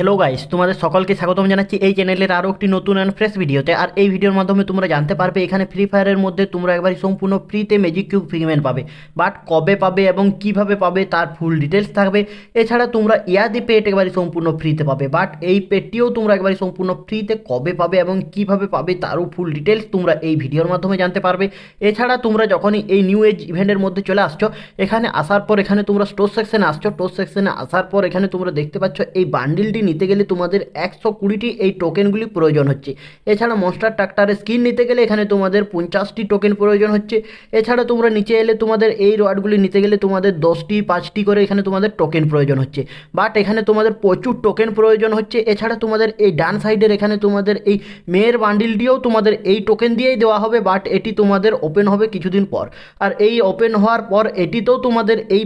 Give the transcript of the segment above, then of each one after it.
Hello guys তোমাদের সকলকে স্বাগতম জানাচ্ছি এই চ্যানেলের আরও একটি নতুন অ্যান্ড ফ্রেশ ভিডিওতে আর এই ভিডিওর মাধ্যমে তোমরা জানতে পারবে, এখানে ফ্রি ফায়ারের মধ্যে তোমরা একবারই সম্পূর্ণ ফ্রিতে ম্যাজিক কিউব ফিগমেন্ট পাবে। বাট কবে পাবে এবং কীভাবে পাবে তার ফুল ডিটেলস থাকবে। এছাড়া তোমরা ইয়াদি পেট একবারই সম্পূর্ণ ফ্রিতে পাবে। বাট এই পেটটিও তোমরা একবারই সম্পূর্ণ ফ্রিতে কবে পাবে এবং কীভাবে পাবে তারও ফুল ডিটেলস তোমরা এই ভিডিওর মাধ্যমে জানতে পারবে। এছাড়া তোমরা যখনই এই নিউ এজ ইভেন্টের মধ্যে চলে আসছো, এখানে আসার পর এখানে তোমরা স্টোর সেকশনে আসছো। স্টোর সেকশনে আসার পর এখানে তোমরা দেখতে পাচ্ছ এই বান্ডিলটি নিতে গেলে তোমাদের একশো কুড়িটি এই টোকেনগুলি প্রয়োজন হচ্ছে। এছাড়া মনস্টার ট্রাক্টারের স্কিন নিতে গেলে এখানে তোমাদের পঞ্চাশটি টোকেন প্রয়োজন হচ্ছে। এছাড়া তোমরা নিচে এলে তোমাদের এই রোয়ার্ডগুলি নিতে গেলে তোমাদের দশটি, পাঁচটি করে এখানে তোমাদের টোকেন প্রয়োজন হচ্ছে। বাট এখানে তোমাদের প্রচুর টোকেন প্রয়োজন হচ্ছে। এছাড়া তোমাদের এই ডান সাইডের এখানে তোমাদের এই মেয়ের বান্ডিলটিও তোমাদের এই টোকেন দিয়েই দেওয়া হবে। বাট এটি তোমাদের ওপেন হবে কিছুদিন পর। আর এই ওপেন হওয়ার পর এটিতেও তোমাদের এই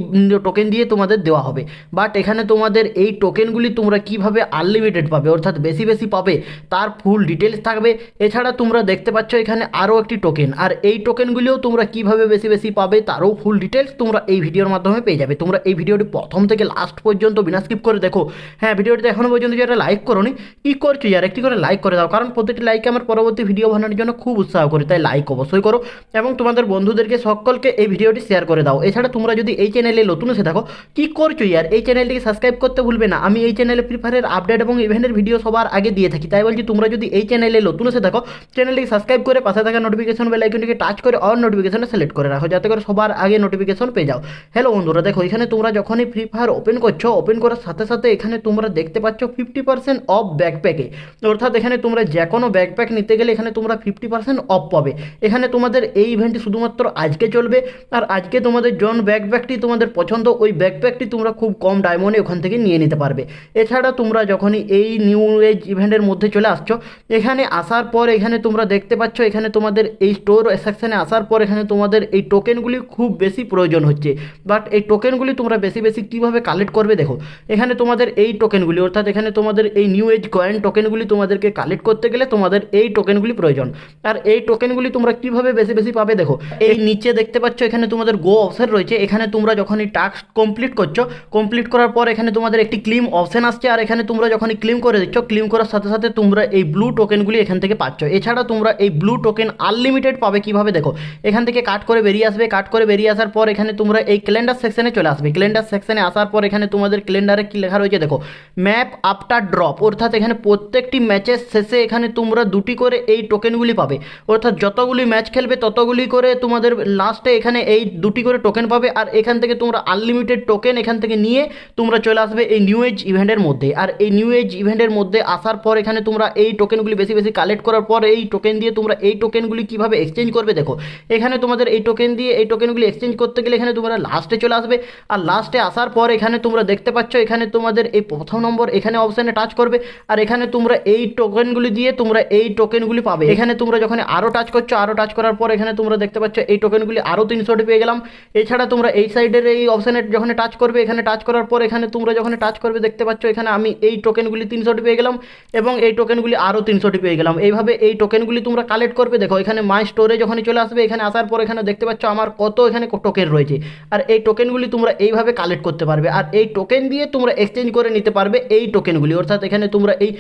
টোকেন দিয়ে তোমাদের দেওয়া হবে। বাট এখানে তোমাদের এই টোকেনগুলি তোমরা কীভাবে আনলিমিটেড পাবে, অর্থাৎ বেশি বেশি পাবে, তার ফুল ডিটেলস থাকবে। এছাড়া তোমরা দেখতে পাচ্ছ এখানে আরও একটি টোকেন আর এই টোকেনগুলিও তোমরা কীভাবে বেশি বেশি পাবে, তারও ফুল ডিটেলস তোমরা এই ভিডিওর মাধ্যমে পেয়ে যাবে। তোমরা এই ভিডিওটি প্রথম থেকে লাস্ট পর্যন্ত বিনা স্কিপ করে দেখো। হ্যাঁ ভিডিওটিতে এখনও পর্যন্ত যারা লাইক করোনি, কী করছ যার? একটি করে লাইক করে দাও, কারণ প্রত্যেকটি লাইকে আমার পরবর্তী ভিডিও বানানোর জন্য খুব উৎসাহ করে, তাই লাইক অবশ্যই করো। এবং তোমাদের বন্ধুদেরকে, সকলকে এই ভিডিওটি শেয়ার করে দাও। এছাড়া তোমরা যদি এই চ্যানেলে নতুন এসে থাকো, কী করছ ইয়ার এই চ্যানেলটিকে সাবস্ক্রাইব করতে ভুলবে না। আমি এই চ্যানেলে ফ্রি ফায়ারের আপডেট এবং ইভেন্টের ভিডিও সবার আগে দিয়ে থাকি। তাই বলছি, তোমরা যদি এই চ্যানেলে নতুন এসে থাকো চ্যানেলটিকে সাবস্ক্রাইব করে পাশে থাকা নোটিফিকেশন বেল আইকনটিকে টাচ করে অল নোটিফিকেশনে সিলেক্ট করে রাখো, যাতে করে সবার আগে নোটিফিকেশন পেয়ে যাও। হ্যালো বন্ধুরা, দেখো, এখানে তোমরা যখনই ফ্রি ফায়ার ওপেন করছ ওপেন করার সাথে সাথে এখানে তোমরা দেখতে পাচ্ছ ফিফটি পার্সেন্ট অফ ব্যাকপ্যাকে অর্থাৎ এখানে তোমরা যে কোনো ব্যাকপ্যাক নিতে গেলে এখানে তোমরা ফিফটি পার্সেন্ট অফ পাবে। এখানে তোমাদের এই ইভেন্টটি শুধুমাত্র আজকে চলবে, আর আজকে তোমাদের জন ব্যাকপ্যাকটি তোমাদের পছন্দ, ওই ব্যাকপ্যাকটি তোমরা খুব কম ডায়মন্ডে ওখান থেকে নিয়ে নিতে পারবে। এছাড়া তোমরা যখনই এই নিউ এজ ইভেন্টের মধ্যে চলে আসছো, এখানে আসার পর এখানে তোমরা দেখতে পাচ্ছ, এখানে তোমাদের এই স্টোর সেকশনে আসার পর এখানে তোমাদের এই টোকেনগুলি খুব বেশি প্রয়োজন হচ্ছে। বাট এই টোকেনগুলি তোমরা বেশি বেশি কীভাবে কালেক্ট করবে দেখো, এখানে তোমাদের এই টোকেনগুলি অর্থাৎ এখানে তোমাদের এই নিউ এজ কয়েন টোকেনগুলি তোমাদেরকে কালেক্ট করতে গেলে তোমাদের এই টোকেনগুলি প্রয়োজন। আর এই টোকেনগুলি তোমরা কীভাবে বেশি বেশি পাবে দেখো, এই নিচে দেখতে পাচ্ছ এখানে তোমাদের গো অপশন রয়েছে, এখানে তোমরা যখন এই টাস্ক কমপ্লিট করছ কমপ্লিট করার পর এখানে তোমাদের একটি ক্লিম অপশন আসছে, আর এখানে তোমরা যখনই ক্লিম করে দিচ্ছ ক্লিম করার সাথে সাথে তোমরা এই ব্লু টোকেনগুলি এখান থেকে পাচ্ছ। এছাড়া তোমরা এই ব্লু টোকেন আনলিমিটেড পাবে কীভাবে? দেখো, এখান থেকে কাট করে বেরিয়ে আসবে, কাট করে বেরিয়ে আসার পর এখানে তোমরা এই ক্যালেন্ডার সেকশনে চলে আসবে। ক্যালেন্ডার সেকশনে আসার পর এখানে তোমাদের ক্যালেন্ডারে কি লেখা রয়েছে? দেখো ম্যাপ আফটার ড্রপ অর্থাৎ এখানে প্রত্যেকটি ম্যাচের শেষে এখানে তোমরা দুটি করে এই টোকেনগুলি পাবে। অর্থাৎ যতগুলি ম্যাচ খেলবে, ততগুলি করে তোমাদের লাস্টে এখানে এই দুটি করে টোকেন পাবে। আর এখান থেকে তোমরা আনলিমিটেড টোকেন এখান থেকে নিয়ে তোমরা চলে আসবে এই নিউ এজ ইভেন্টের মধ্যে। আর এই নিউ এজ ইভেন্টের মধ্যে আসার পর এখানে তোমরা এই টোকেনগুলি বেশি বেশি কালেক্ট করার পর এই টোকেন দিয়ে তোমরা এই টোকেনগুলি কীভাবে এক্সচেঞ্জ করবে দেখো। এখানে তোমাদের এই টোকেন দিয়ে এই টোকেনগুলি এক্সচেঞ্জ করতে গেলে এখানে তোমরা লাস্টে চলে আসবে। আর লাস্টে আসার পর এখানে তোমরা দেখতে পাচ্ছ এখানে তোমাদের এই প্রথম নম্বর এখানে অপশানে টাচ করবে। আর এখানে তোমরা এই টোকেনগুলি দিয়ে তোমরা এই টোকেনগুলি পাবে। এখানে তোমরা যখন আরও টাচ করছ আরও টাচ করার পর এখানে তোমরা দেখতে পাচ্ছ এই টোকেনগুলি আরও তিনশোটি পেয়ে গেলাম। এছাড়া তোমরা এই সাইডের এই অপশানে যখন টাচ করবে, এখানে টাচ করার পর এখানে তোমরা যখন টাচ করবে, দেখতে পাচ্ছ এখানে আমি এই টোকেনগুলি তিনশোটি পেয়ে গেলাম এবং এই টোকেনগুলি আরও তিনশোটি পেয়ে গেলাম। এইভাবে এই টোকেনগুলি তোমরা কালেক্ট করবে। দেখো, এখানে মাই স্টোরে যখনই চলে আসবে, এখানে আসার পর এখানে দেখতে পাচ্ছ আমার কত এখানে টোকেন রয়েছে। আর এই টোকেনগুলি তোমরা এইভাবে কালেক্ট করতে পারবে। আর এই টোকেন দিয়ে তোমরা এক্সচেঞ্জ করে নিতে পারবে এই টোকেনগুলি অর্থাৎ এখানে তোমরা এই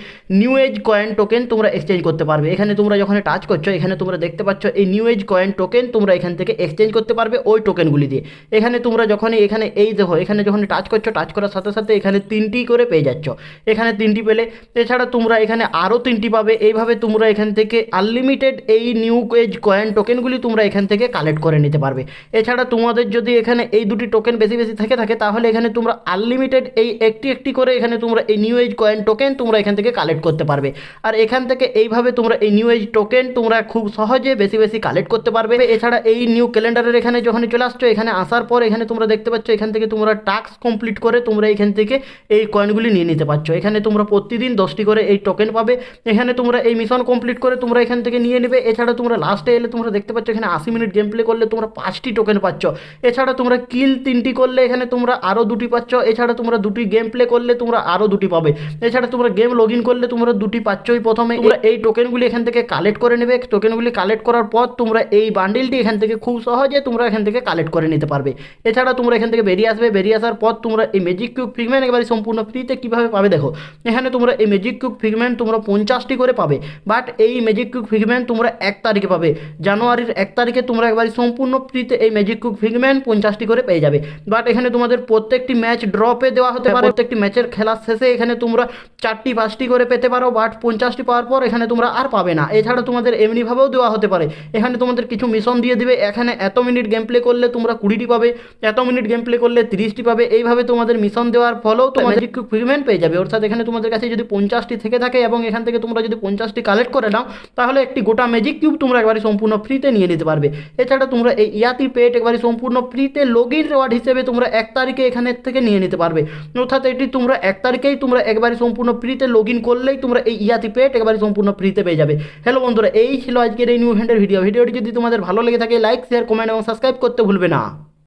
নিউ এজ কয়েন টোকেন তোমরা এক্সচেঞ্জ করতে পারবে। এখানে তোমরা যখন টাচ করছ, এখানে তোমরা দেখতে পাচ্ছ এই নিউ এজ কয়েন টোকেন তোমরা এখান থেকে এক্সচেঞ্জ করতে পারবে ওই টোকেনগুলি দিয়ে। এখানে তোমরা যখনই, এখানে এই দেখো, এখানে যখন টাচ করছ টাচ করার সাথে সাথে এখানে তিনটি করে পেয়ে যাচ্ছ। এখানে তিনটি পেলে। এছাড়া তোমরা এখানে আরও তিনটি পাবে। এইভাবে তোমরা এখান থেকে আনলিমিটেড এই নিউ এজ কয়েন টোকেনগুলি তোমরা এখান থেকে কালেক্ট করে নিতে পারবে। এছাড়া তোমাদের যদি এখানে এই দুটি টোকেন বেশি বেশি থেকে, থাকে, তাহলে এখানে তোমরা আনলিমিটেড এই একটি একটি করে এখানে তোমরা এই নিউ এজ কয়েন টোকেন তোমরা এখান থেকে কালেক্ট করতে পারবে। আর এখান থেকে এইভাবে তোমরা এই নিউ এজ টোকেন তোমরা খুব সহজে বেশি বেশি কালেক্ট করতে পারবে। এছাড়া এই নিউ ক্যালেন্ডারের এখানে যখন চলে আসছো, এখানে আসার পর এখানে তোমরা দেখতে পাচ্ছ, এখান থেকে তোমরা টাস্ক কমপ্লিট করে তোমরা এখান থেকে এই কয়েনগুলি নিয়ে নিতে পারছ এখানে তোমরা প্রতিদিন দশটি করে এই টোকেন পাবে। এখানে তোমরা এই মিশন কমপ্লিট করে তোমরা এখান থেকে নিয়ে নেবে। এছাড়া তোমরা লাস্টে এলে তোমরা দেখতে পাচ্ছ এখানে আশি মিনিট গেম প্লে করলে তোমরা পাঁচটি টোকেন পাচ্ছ। এছাড়া তোমরা কিল তিনটি করলে এখানে তোমরা আরও দুটি পাচ্ছ। এছাড়া তোমরা দুটি গেম প্লে করলে তোমরা আরও দুটি পাবে। এছাড়া তোমরা গেম লগ ইন করলে তোমরা দুটি পাচ্ছই প্রথমে। তোমরা এই টোকেনগুলি এখান থেকে কালেক্ট করে নেবে। টোকেনগুলি কালেক্ট করার পর তোমরা এই বান্ডিলটি এখান থেকে খুব সহজে তোমরা এখান থেকে কালেক্ট করে নিতে পারবে। এছাড়া তোমরা এখান থেকে বেরিয়ে আসবে। বেরিয়ে আসার পর তোমরা এই ম্যাজিক কিউব ফ্রিম্যান একেবারে সম্পূর্ণ ফ্রিতে কীভাবে পাবে, দেখো। এখানে তোমরা এই ম্যাজিক কিউব ফিগমেন্ট তোমরা পঞ্চাশটি করে পাবে বাট এই ম্যাজিক কিউব ফিগমেন্ট তোমরা এক তারিখে পাবে। জানুয়ারির এক তারিখে তোমরা একবার সম্পূর্ণ ফ্রিতে এই ম্যাজিক কিউব ফিগমেন্ট পঞ্চাশটি করে পেয়ে যাবে। বাট এখানে তোমাদের প্রত্যেকটি ম্যাচ ড্রপে দেওয়া হতে পারে। প্রত্যেকটি ম্যাচের খেলার শেষে এখানে তোমরা চারটি, পাঁচটি করে পেতে পারো বাট পঞ্চাশটি পাওয়ার পর এখানে তোমরা আর পাবে না। এছাড়া তোমাদের এমনিভাবেও দেওয়া হতে পারে। এখানে তোমাদের কিছু মিশন দিয়ে দিবে। এখানে এত মিনিট গেম প্লে করলে তোমরা কুড়িটি পাবে, এত মিনিট গেম প্লে করলে তিরিশটি পাবে। এইভাবে তোমাদের মিশন দেওয়ার ফলেও তোমাদের ফিগমেন্ট পেয়ে যাবে। অর্থাৎ এখানে তোমাদের কাছে যদি পঞ্চাশটি থেকে থাকে এবং এখান থেকে তোমরা যদি পঞ্চাশটি কালেক্ট করে নাও, তাহলে একটি গোটা ম্যাজিক কিউব তোমরা একবারে সম্পূর্ণ ফ্রিতে নিয়ে নিতে পারবে। এছাড়া তোমরা এই ইয়াতি পেট একবারে সম্পূর্ণ ফ্রিতে লগ ইন রেওয়ার্ড হিসেবে তোমরা এক তারিখে এখানে থেকে নিয়ে নিতে পারবে। অর্থাৎ এটি তোমরা এক তারিখেই তোমরা একবারে সম্পূর্ণ ফ্রিতে লগ ইন করলেই তোমরা এই ইয়াতি পেট একবারে সম্পূর্ণ ফ্রিতে পেয়ে যাবে। হ্যালো বন্ধুরা, এই ছিল আজকের এই নিউ হ্যান্ডের ভিডিও ভিডিওটি যদি তোমাদের ভালো লেগে থাকে লাইক শেয়ার কমেন্ট এবং সাবস্ক্রাইব করতে ভুলবে না।